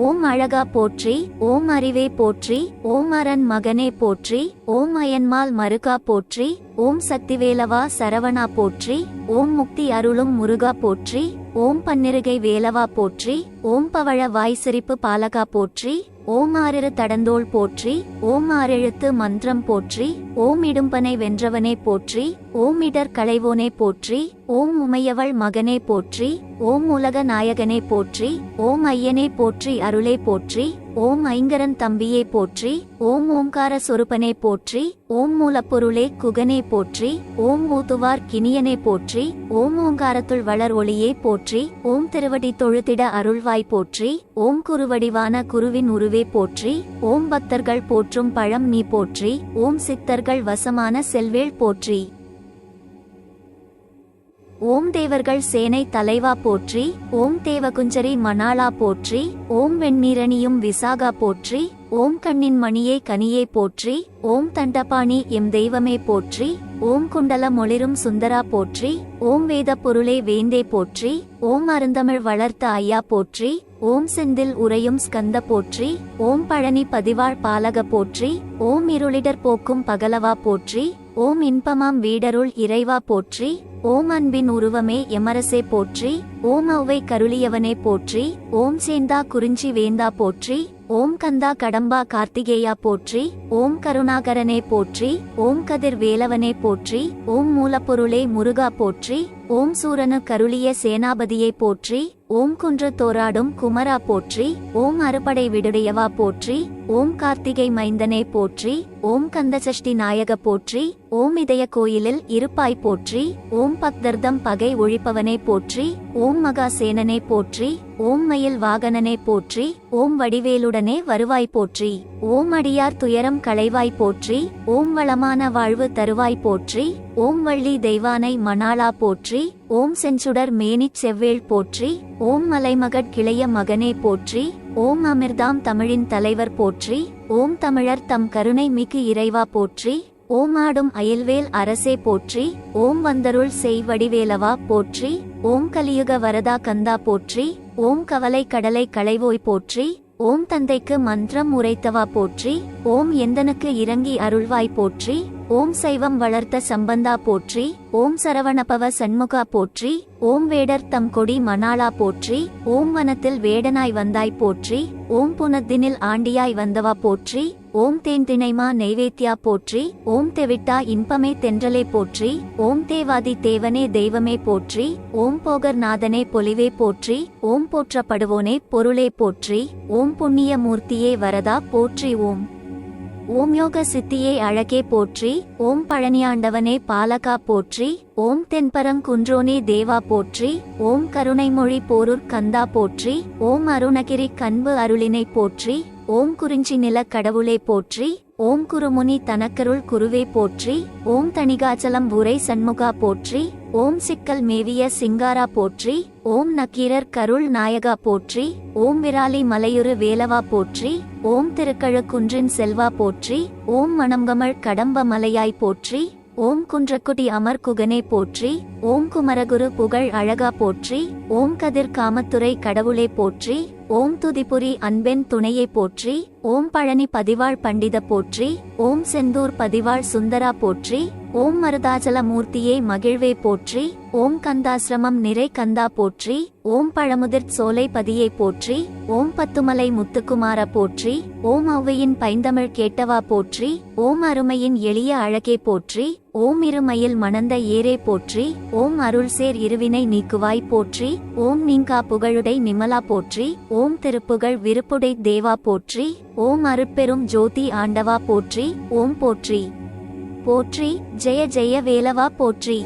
ஓம் அழகா போற்றி ஓம் அறிவே போற்றி ஓம் அரண் மகனே போற்றி ஓம் அயன்மால் மருகா போற்றி ஓம் சக்திவேலவா சரவணா போற்றி ஓம் முக்தி அருளும் முருகா போற்றி ஓம் பன்னிருகை வேலவா போற்றி ஓம் பவழ வாய் சிரிப்பு பாலகா போற்றி ஓம் ஆறிரு தடந்தோள் போற்றி ஓம் ஆறெழுத்து மந்திரம் போற்றி ஓம் இடும்பனை வென்றவனே போற்றி ஓம் இடர் களைவோனே போற்றி ஓம் உமையவள் மகனே போற்றி ஓம் உலக நாயகனே போற்றி ஓம் ஐயனே போற்றி அருளே போற்றி ஓம் ஐங்கரன் தம்பியே போற்றி ஓம் ஓம்கார சொருபனே போற்றி ஓம் மூலப்பொருளே குகனே போற்றி ஓம் ஊதுவார் கிணியனே போற்றி ஓம் ஓங்காரத்துள் வளர் ஒளியே போற்றி ஓம் திருவடி தொழுத்திட அருள்வாய் போற்றி ஓம் குருவடிவான குருவின் உருவே போற்றி ஓம் பக்தர்கள் போற்றும் பழம் நீ போற்றி ஓம் சித்தர்கள் வசமான செல்வேள் போற்றி. ஓம் தேவர்கள் சேனை தலைவா போற்றி ஓம் தேவகுஞ்சரி மணாளா போற்றி ஓம் வெண்ணீரணியும் விசாகா போற்றி ஓம் கண்ணின் மணியே கனியே போற்றி ஓம் தண்டபாணி எம் தெய்வமே போற்றி ஓம் குண்டல மொளிரும் சுந்தரா போற்றி ஓம் வேத பொருளே வேந்தே போற்றி ஓம் அருந்தமிழ் வளர்த்த ஐயா போற்றி ஓம் செந்தில் உறையும் ஸ்கந்த போற்றி ஓம் பழனி பதிவாழ் பாலக போற்றி ஓம் இருளிடர் போக்கும் பகலவா போற்றி ஓம் இன்பமாம் வீடருள் இறைவா போற்றி ஓம் அன்பின் உருவமே எமரசே போற்றி ஓம் அவ்வை கருளியவனே போற்றி ஓம் சேந்தா குறிஞ்சி வேந்தா போற்றி ஓம் கந்தா கடம்பா கார்த்திகேயா போற்றி ஓம் கருணாகரனே போற்றி ஓம் கதிர் வேலவனே போற்றி ஓம் மூலப்பொருளே முருகா போற்றி ஓம் சூரனு கருளிய சேனாபதியை போற்றி ஓம் குன்று தோராடும் குமரா போற்றி ஓம் அறுபடை விடுடையவா போற்றி ஓம் கார்த்திகை மைந்தனே போற்றி ஓம் கந்தசஷ்டி நாயக போற்றி ஓம் இதய கோயிலில் இருப்பாய் போற்றி ஓம் பக்தர்தம் பகை ஒழிப்பவனே போற்றி ஓம் மகாசேனனே போற்றி ஓம் மயில் வாகனனே போற்றி ஓம் வடிவேலுடனே வருவாய் போற்றி ஓம் அடியார் துயரம் களைவாய் போற்றி ஓம் வளமான வாழ்வு தருவாய் போற்றி ஓம் வள்ளி தெய்வானை மணாலா போற்றி ஓம் செஞ்சுடர் மேனிச் செவ்வேள் போற்றி ஓம் மலைமகட் கிளைய மகனே போற்றி ஓம் அமிர்தாம் தமிழின் தலைவர் போற்றி ஓம் தமிழர் தம் கருணை மிகு இறைவா போற்றி ஓம் ஆடும் அயல்வேல் அரசே போற்றி ஓம் வந்தருள் செய் வடிவேலவா போற்றி ஓம் கலியுக வரதா கந்தா போற்றி ஓம் கவலை கடலை களைவோய் போற்றி ஓம் தந்தைக்கு மந்திரம் உரைத்தவா போற்றி ஓம் எந்தனுக்கு இறங்கி அருள்வாய் போற்றி ஓம் சைவம் வளர்த்த சம்பந்தா போற்றி ஓம் சரவணபவ சண்முகா போற்றி ஓம் வேடர் தம் கொடி மணாளா போற்றி ஓம் வனத்தில் வேடனாய் வந்தாய் போற்றி ஓம் புனத்தினில் ஆண்டியாய் வந்தவா போற்றி ஓம் தேன் திணைமா நெய்வேத்தியா போற்றி ஓம் தெவிட்டா இன்பமே தென்றலே போற்றி ஓம் தேவாதி தேவனே தெய்வமே போற்றி ஓம் போகர் நாதனே பொலிவே போற்றி ஓம் போற்றப்படுவோனே பொருளே போற்றி ஓம் புண்ணிய மூர்த்தியே வரதா போற்றி ஓம். ஓம் யோக சித்தியை அழகே போற்றி ஓம் பழனியாண்டவனே பாலகா போற்றி ஓம் தென்பரங்குன்றோனே தேவா போற்றி ஓம் கருணைமொழி போரூர் கந்தா போற்றி ஓம் அருணகிரி கண்பு அருளினை போற்றி ஓம் குறிஞ்சி நில கடவுளே போற்றி ஓம் குருமுனி தனக்கருள் குருவே போற்றி ஓம் தணிகாச்சலம் உரை சண்முகா போற்றி ஓம் சிக்கல் மேவிய சிங்காரா போற்றி ஓம் நக்கீரர் கருள் நாயகா போற்றி ஓம் விராலி மலையுறு வேலவா போற்றி ஓம் திருக்கழுக்குன்றின் செல்வா போற்றி ஓம் மணம்கமழ் கடம்ப மலையாய் போற்றி ஓம் குன்றக்குடி அமர் குகனே போற்றி ஓம் குமரகுரு புகழ் அழகா போற்றி ஓம் கதிர் காமத்துறை கடவுளே போற்றி ஓம் துதிபுரி அன்பென் துணையை போற்றி ஓம் பழனி பதிவாள் பண்டித போற்றி ஓம் செந்தூர் பதிவாள் சுந்தரா போற்றி ஓம் மருதாச்சல மூர்த்தியே மகிழ்வே போற்றி ஓம் கந்தாசிரமம் நிறை கந்தா போற்றி ஓம் பழமுதிர் சோலை பதியை போற்றி ஓம் பத்துமலை முத்துக்குமார போற்றி ஓம் ஔவையின் பைந்தமிழ் கேட்டவா போற்றி ஓம் அருமையின் எளிய அழகே போற்றி ஓம் இருமையில் மணந்த ஏரே போற்றி ஓம் அருள்சேர் இருவினை நீக்குவாய் போற்றி ஓம் நீங்கா புகழுடை நிமலா போற்றி ஓம் ஓம் திருப்புகழ் விருப்புடை தேவா போற்றி ஓம் அருட்பெரும் ஜோதி ஆண்டவா போற்றி ஓம் போற்றி. போற்றி ஜெய ஜெய வேலவா போற்றி.